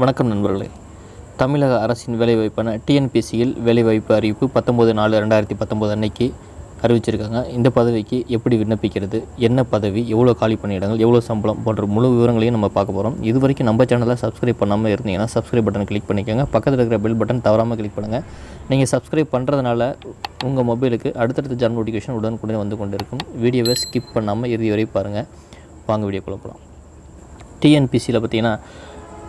வணக்கம் நண்பர்களே. தமிழக அரசின் வேலைவாய்ப்பான டிஎன்பிசியில் வேலைவாய்ப்பு அறிவிப்பு பத்தொம்போது நாலு ரெண்டாயிரத்தி பத்தொம்போது அன்னைக்கு அறிவிச்சிருக்காங்க. இந்த பதவிக்கு எப்படி விண்ணப்பிக்கிறது? என்ன பதவி? எவ்வளோ காலி பணியிடங்கள் எவ்வளோ சம்பளம்? போன்ற முழு விவரங்களையும் நம்ம பார்க்க போகிறோம் இது வரைக்கும் நம்ம சேனலை சப்ஸ்கிரைப் பண்ணாமல் இருந்தீங்கன்னா சப்ஸ்கிரைப் பட்டன் கிளிக் பண்ணிக்கோங்க. பக்கத்தில் இருக்கிற பெல் பட்டன் தவறாமல் கிளிக் பண்ணுங்கள் நீங்கள் சப்ஸ்கிரைப் பண்ணுறதுனால உங்கள் மொபைலுக்கு அடுத்தடுத்த ஜாப் நோட்டிஃபிகேஷன் உடனுக்குடன் வந்து கொண்டு இருக்கும் வீடியோவை ஸ்கிப் பண்ணாமல் இறுதி வரை பாருங்கள் வாங்க வீடியோ குழப்பலாம் டிஎன்பிசியில் பார்த்தீங்கன்னா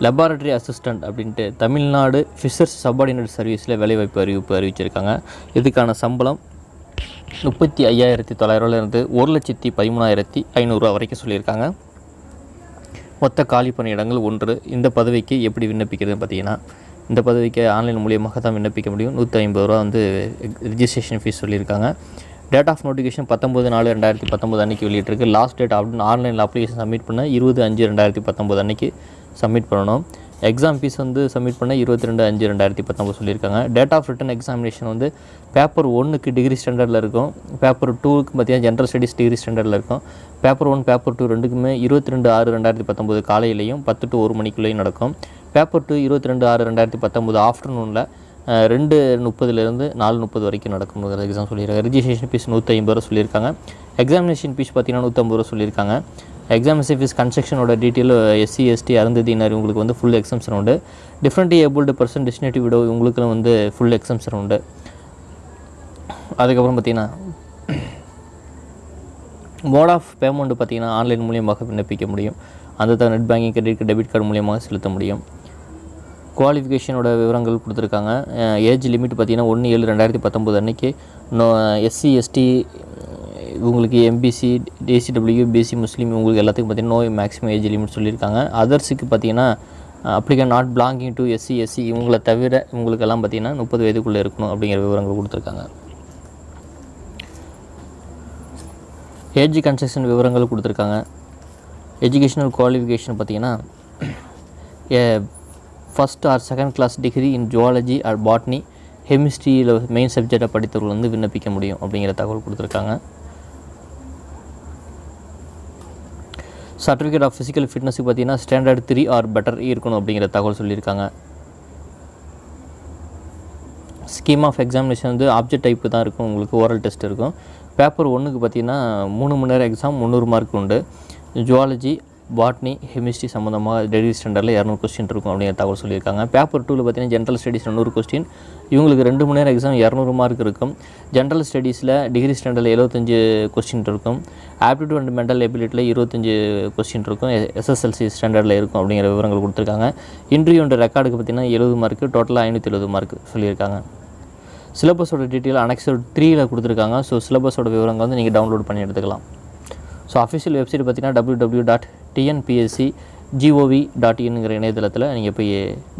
லெபார்டரி அசிஸ்டண்ட் அப்படின்ட்டு தமிழ்நாடு ஃபிஷர்ஸ் சப்பார்டினேட் சர்வீஸில் வேலைவாய்ப்பு அறிவிப்பு அறிவிச்சிருக்காங்க. இதுக்கான சம்பளம் முப்பத்தி ஐயாயிரத்தி தொள்ளாயிரூவாலேருந்து ஒரு லட்சத்தி பதிமூணாயிரத்தி ஐநூறுரூவா வரைக்கும் சொல்லியிருக்காங்க. மொத்த காலி பணியிடங்கள் ஒன்று. இந்த பதவிக்கு எப்படி விண்ணப்பிக்கிறது பார்த்தீங்கன்னா இந்த பதவிக்கு ஆன்லைன் மூலியமாக தான் விண்ணப்பிக்க முடியும். நூற்றி ஐம்பது ரூபா வந்து ரிஜிஸ்ட்ரேஷன் ஃபீஸ் சொல்லியிருக்காங்க. டேட் ஆஃப் நோட்டிஃபிகேஷன் பத்தொம்பது நாலு ரெண்டாயிரத்தி பத்தொம்பது அன்றைக்கி வெளியிட்டிருக்கு. லாஸ்ட் டேட் அப்படின்னு ஆன்லைனில் அப்ளிகேஷன் சப்மிட் பண்ண இருபது அஞ்சு ரெண்டாயிரத்தி பத்தொம்பது அன்றைக்கி சப்மிட் பண்ணணும். எக்ஸாம் ஃபீஸ் வந்து சப்மிட் பண்ண இருபத்தி ரெண்டு அஞ்சு ரெண்டாயிரத்தி பத்தொம்பது சொல்லியிருக்காங்க. டேட் ஆஃப் ரிட்டன் எக்ஸாமினேஷன் வந்து பேப்பர் ஒன்றுக்கு டிகிரி ஸ்டாண்டர்டில் இருக்கும். பேப்பர் டூக்கு பார்த்தீங்கன்னா ஜென்ரல் ஸ்டடீஸ் டிகிரி ஸ்டாண்டர்டில் இருக்கும். பேப்பர் ஒன் பேப்பர் டூ ரெண்டுக்குமே இருபத்தி ரெண்டு ஆறு ரெண்டாயிரத்தி பத்தொம்பது காலையிலையும் பத்து டு ஒரு மணிக்குள்ளேயும் நடக்கும். பேப்பர் டூ இருபத்தி ரெண்டு ஆறு ரெண்டாயிரத்தி பத்தொம்பது ஆஃப்டர்நூனில் ரெண்டு முப்பதுலேருந்து நாலு முப்பது வரைக்கும் நடக்கும் எக்ஸாம் சொல்லியிருக்காங்க. ரிஜிஸ்ட்ரேஷன் ஃபீஸ் நூற்றி ஐம்பது ரூபா சொல்லியிருக்காங்க. எக்ஸாமினேஷன் ஃபீஸ் பார்த்தீங்கன்னா நூற்றம்பது ரூபா சொல்லியிருக்காங்க. எக்ஸாமினேஷன் ஃபீஸ் கன்ஸ்ட்ரக்ஷனோட டீட்டெயில் எஸ்சி எஸ்டி அருந்ததியினர் உங்களுக்கு வந்து ஃபுல் எக்ஸம்ஷன் உண்டு. Different abled person destitute widow உங்களுக்கு வந்து ஃபுல் எக்ஸம்ஷன் உண்டு. அதுக்கப்புறம் பார்த்தீங்கன்னா மோட் ஆஃப் பேமெண்ட் பார்த்தீங்கன்னா ஆன்லைன் மூலியமாக விண்ணப்பிக்க முடியும். அந்த net banking credit debit card மூலியமாக செலுத்த முடியும். குவாலிஃபிகேஷனோட விவரங்கள் கொடுத்துருக்காங்க. ஏஜ் லிமிட் பார்த்தீங்கன்னா ஒன்று ஏழு ரெண்டாயிரத்தி பத்தொம்போது அன்றைக்கி நோ எஸ்சி எஸ்டி உங்களுக்கு எம்பிசி டிசிடபிள்யூ பிசி முஸ்லீம் உங்களுக்கு எல்லாத்துக்கும் பார்த்தீங்கன்னா நோ மேக்ஸிமம் ஏஜ் லிமிட் சொல்லியிருக்காங்க. அதர்ஸுக்கு பார்த்தீங்கன்னா applicant not belonging to SC SC இவங்களை தவிர இவங்களுக்கெல்லாம் பார்த்தீங்கன்னா முப்பது வயதுக்குள்ளே இருக்கணும் அப்படிங்கிற விவரங்கள் கொடுத்துருக்காங்க. ஏஜ் கன்ஸ்ட்ரக்ஷன் விவரங்கள் கொடுத்துருக்காங்க. எஜுகேஷனல் குவாலிஃபிகேஷன் பார்த்திங்கன்னா first or second class degree in zoology or botany கெமிஸ்ட்ரியில் main சப்ஜெக்டை படித்தவர்கள் வந்து விண்ணப்பிக்க முடியும் அப்படிங்கிற தகவல் கொடுத்துருக்காங்க. சர்டிஃபிகேட் ஆஃப் ஃபிசிக்கல் ஃபிட்னஸுக்கு பார்த்தீங்கன்னா ஸ்டாண்டர்ட் த்ரீ ஆர் பெட்டர் இருக்கணும் அப்படிங்கிற தகவல் சொல்லியிருக்காங்க. ஸ்கீம் ஆஃப் எக்ஸாமினேஷன் வந்து ஆப்ஜெக்ட் டைப்பு தான் இருக்கும். உங்களுக்கு ஓரல் டெஸ்ட் இருக்கும். பேப்பர் ஒன்றுக்கு பார்த்தீங்கன்னா மூணு மணி நேரம் எக்ஸாம் முந்நூறு மார்க் உண்டு. ஜுவாலஜி பாட்னி ஹெமிஸ்ட்ரி சம்மந்தமாக டெய்லி ஸ்டாண்டர்டில் இரநூறு கொஸ்டின் இருக்கும் அப்படிங்கிற தகவல் சொல்லியிருக்காங்க. பேப்பர் டூவில் பார்த்தீங்கன்னா ஜென்ரல் ஸ்டடீஸ் நூறு கொஸ்டின் இவங்களுக்கு ரெண்டு மணி நேரம் எக்ஸாம் இரநூறு மார்க் இருக்கும். ஜென்ரல் ஸ்டடீஸில் டிகிரி ஸ்டாண்டர்டில் எழுபத்தஞ்சு கொஸ்டின் இருக்கும். ஆப்டிடியூட் அண்ட் மென்டல் எபிலிட்டியில் இருபத்தஞ்சு கொஸ்டின் இருக்கும். எஸ்எஸ்எல்சி ஸ்டாண்டர்டில் இருக்கும் அப்படிங்கிற விவரங்கள் கொடுத்துருக்காங்க. இன்டர்வியூன்ற ரெக்கார்டுக்கு பார்த்தீங்கன்னா எழுபது மார்க்கு டோட்டலாக ஐநூற்றி எழுபது மார்க் சொல்லியிருக்காங்க. சிலபஸோட டீட்டெயில் அனெக்சர் த்ரீயில் கொடுத்துருக்காங்க. ஸோ சிலபஸோட விவரங்கள் வந்து நீங்கள் டவுன்லோட் பண்ணி எடுத்துக்கலாம். ஸோ அஃபிஷியல் வெப்சைட் பார்த்தீங்கன்னா W W dot TNPSC G O V dot இன்ங்கிற இணையதளத்தில் நீங்கள் போய்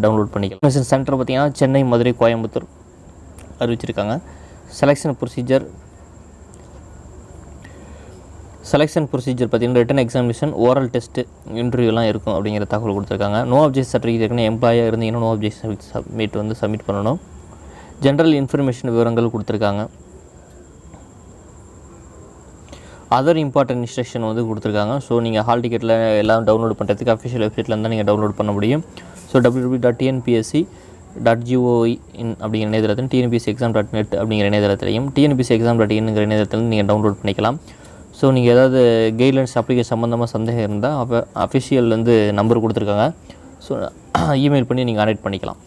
டவுன்லோட் பண்ணிக்கலாம். மிஷன் சென்டர் பார்த்திங்கன்னா சென்னை மதுரை கோயம்புத்தூர் அறிவிச்சிருக்காங்க. செலெக்ஷன் ப்ரொசீஜர் செலெக்ஷன் ப்ரொசீஜர் பார்த்தீங்கன்னா ரிட்டன் எக்ஸாமினேஷன் ஓரல் டெஸ்ட்டு இன்டர்வியூலாம் இருக்கும் அப்படிங்கிற தகவல் கொடுத்துருக்காங்க. நோ அப்ஜெக்ட் சர்டிஃபிகேட் இருக்குன்னு எம்ப்ளாயாக இருந்தீங்கன்னா நோ அப்ஜெக்ட் சப்மிட் வந்து சப்மிட் பண்ணணும். ஜென்ரல் இன்ஃபர்மேஷன் விவரங்கள் கொடுத்துருக்காங்க. அதர் இம்பார்ட்டன்ட் இன்ஸ்ட்ரக்ஷன் வந்து கொடுத்துருக்காங்க. ஸோ நீங்கள் ஹால் டிக்கெட்டில் எல்லாம் டவுன்லோட் பண்ணுறதுக்கு அஃபிஷியல் வெப்சைட்டில் இருந்தால் நீங்கள் டவுன்லோட் பண்ண முடியும். So W W dot TNPSC dot G O E in அப்படிங்கிற இணையதளத்தில் டிஎன்பிஎஸ்சி எக்ஸாம் டாட் நெட் அப்படிங்கிற இணையதளத்திலையும் டிஎன்பிஎஸ்சி எக்ஸாம் டாட் இன்ங்கிற இணையதளத்தில் நீங்கள் டவுன்லோட் பண்ணிக்கலாம். ஸோ நீங்கள் ஏதாவது கைட்லைன்ஸ் அப்ளிகேஷன் சம்மந்தமாக சந்தேகம் இருந்தால் அப்போ அஃபிஷியல் வந்து நம்பர் கொடுத்துருக்காங்க. ஸோ இமெயில் பண்ணி நீங்கள் கான்டெக்ட் பண்ணிக்கலாம்.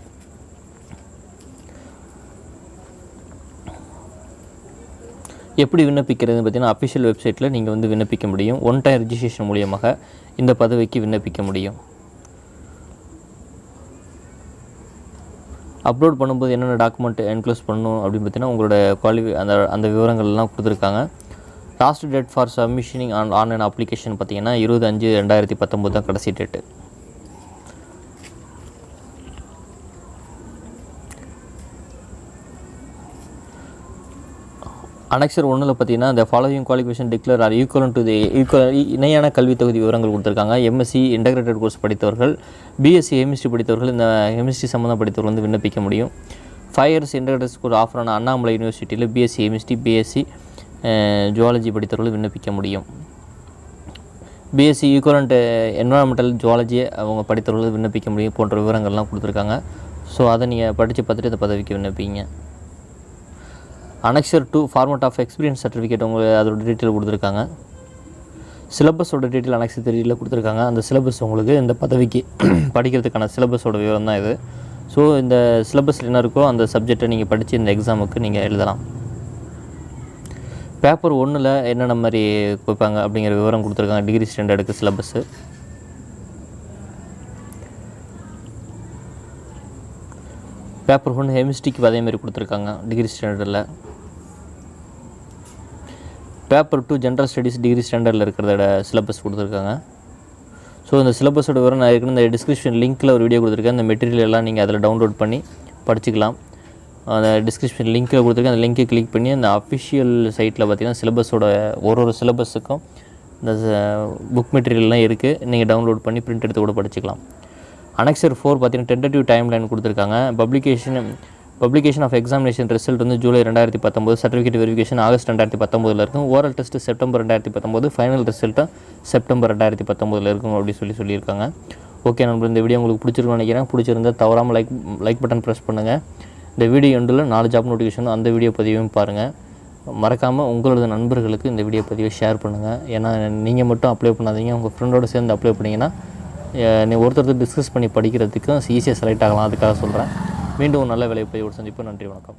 எப்படி விண்ணப்பிக்கிறது பார்த்தீங்கன்னா அஃபிஷியல் வெப்சைட்டில் நீங்கள் வந்து விண்ணப்பிக்க முடியும். ஒன் டைம் ரிஜிஸ்ட்ரேஷன் மூலியமாக இந்த பதவிக்கு விண்ணப்பிக்க முடியும். அப்லோட் பண்ணும்போது என்னென்ன டாக்குமெண்ட் என்க்ளோஸ் பண்ணணும் அப்படின்னு பார்த்தீங்கன்னா உங்களோட குவாலிஃபி அந்த அந்த விவரங்கள்லாம் கொடுத்துருக்காங்க. Last date for சப்மிஷனிங் on online application பார்த்தீங்கன்னா இருபது அஞ்சு ரெண்டாயிரத்தி பத்தொம்போது தான் கடைசி டேட்டு அனெக்சர் ஒன்றில் பார்த்தீங்கன்னா இந்த following qualification declare are equal to the equal இணையான கல்வி தொகுதி விவரங்கள் கொடுத்துருக்காங்க. எம்எஸ்சி இன்டகிரேட்டட் கோர்ஸ் படித்தவர்கள் பிஎஸ்சி கெமிஸ்ட்ரி படித்தவர்கள் இந்த கெமிஸ்ட்ரி சம்மந்தம் படித்தவர்கள் வந்து விண்ணப்பிக்க முடியும். Five years integrated school offer ஆன அண்ணாமலை யூனிவர்சிட்டியில் பிஎஸ்சி கெமிஸ்ட்ரி பிஎஸ்சி ஜுவாலஜி படித்தவர்கள் விண்ணப்பிக்க முடியும். பிஎஸ்சி ஈக்குவலண்ட் என்வரான்மெண்டல் ஜுவாலஜியை அவங்க படித்தவர்கள் விண்ணப்பிக்க முடியும் போன்ற விவரங்கள்லாம் கொடுத்துருக்காங்க. ஸோ அதை நீங்கள் படித்து பார்த்துட்டு இந்த பதவிக்கு விண்ணப்பிங்க. Annexure two format of experience certificate உங்களுக்கு அதோட டீட்டெயில் கொடுத்துருக்காங்க. சிலபஸோட டீட்டெயில் அனெக்சர் த்ரீயில் கொடுத்துருக்காங்க. அந்த சிலபஸ் உங்களுக்கு இந்த பதவிக்கு படிக்கிறதுக்கான சிலபஸோட விவரம் தான் இது. ஸோ இந்த சிலபஸில் என்ன இருக்கோ அந்த சப்ஜெக்டை நீங்கள் படித்து இந்த எக்ஸாமுக்கு நீங்கள் எழுதலாம். பேப்பர் ஒன்றில் என்னென்ன மாதிரி கொடுப்பாங்க அப்படிங்கிற விவரம் கொடுத்துருக்காங்க. டிகிரி ஸ்டாண்டர்டுக்கு சிலபஸ்ஸு பேப்பர் ஒன்று ஹெமிஸ்ட்ரிக்கு அதே மாதிரி கொடுத்துருக்காங்க. டிகிரி ஸ்டாண்டர்டில் paper two general studies degree ஸ்டாண்டர்டில் இருக்கிறதோட சிலபஸ் கொடுத்துருக்காங்க. ஸோ இந்த சிலபஸோட விவரம் நான் ஏற்கனவே இந்த டிஸ்கிரிப்ஷன் லிங்க்கில் ஒரு வீடியோ கொடுத்துருக்கேன். அந்த மெட்டீரியல் எல்லாம் நீங்கள் அதில் டவுன்லோட் பண்ணி படிச்சுக்கலாம். அந்த டிஸ்கிரிப்ஷன் லிங்க்கில் கொடுத்துருக்கேன். அந்த லிங்க்கை கிளிக் பண்ணி அந்த அஃபிஷியல் சைட்டில் பார்த்தீங்கன்னா சிலபஸோட ஒரு ஒரு சிலபஸுக்கும் இந்த புக் மெட்டீரியல்லாம் இருக்குது நீங்கள் டவுன்லோட் பண்ணி பிரிண்ட் எடுத்து கூட படிச்சுக்கலாம். அனெக்சர் ஃபோர் பார்த்தீங்கன்னா டென்டேட்டிவ் டைம் லைன் கொடுத்துருக்காங்க. Publication publication of examination result வந்து ஜூலை ரெண்டாயிரத்தி பத்தொம்போது சர்டிஃபிகேட் வெரிஃபிகேஷன் ஆகஸ்ட் ரெண்டாயிரத்தி பத்தொம்போதில் இருக்கும். ஓரல் டெஸ்ட் செப்டம்பர் ரெண்டாயிரத்தி பத்தொம்போது ஃபைனல் ரிசல்ட்டும் செப்டம்பர் ரெண்டாயிரத்தி பத்தொம்போதில் இருக்கும் அப்படி சொல்லி சொல்லியிருக்காங்க. ஓகே நம்ம இந்த வீடியோ உங்களுக்கு பிடிச்சிருக்கும்னு நினைக்கிறேன். பிடிச்சிருந்தா தவறாமல் லைக் லைக் பட்டன் ப்ரெஸ் பண்ணுங்கள் இந்த வீடியோ எண்டில் நாலு ஜாப் நோட்டிஃபிகேஷன் அந்த வீடியோ பதிவையும் பாருங்கள் மறக்காமல் உங்களோட நண்பர்களுக்கு இந்த வீடியோ பதிவை ஷேர் பண்ணுங்கள் ஏன்னா நீங்கள் மட்டும் அப்ளை பண்ணாதீங்க. உங்கள் ஃப்ரெண்டோடு சேர்ந்து அப்ளை பண்ணிங்கன்னா நீ ஒருத்தர் டிஸ்கஸ் பண்ணி படிக்கிறதுக்கும் ஈஸியாக செலக்ட் ஆகலாம். அதுக்காக சொல்கிறேன் மீண்டும் ஒரு நல்ல வேலை ஒரு சந்திப்பு நன்றி வணக்கம்.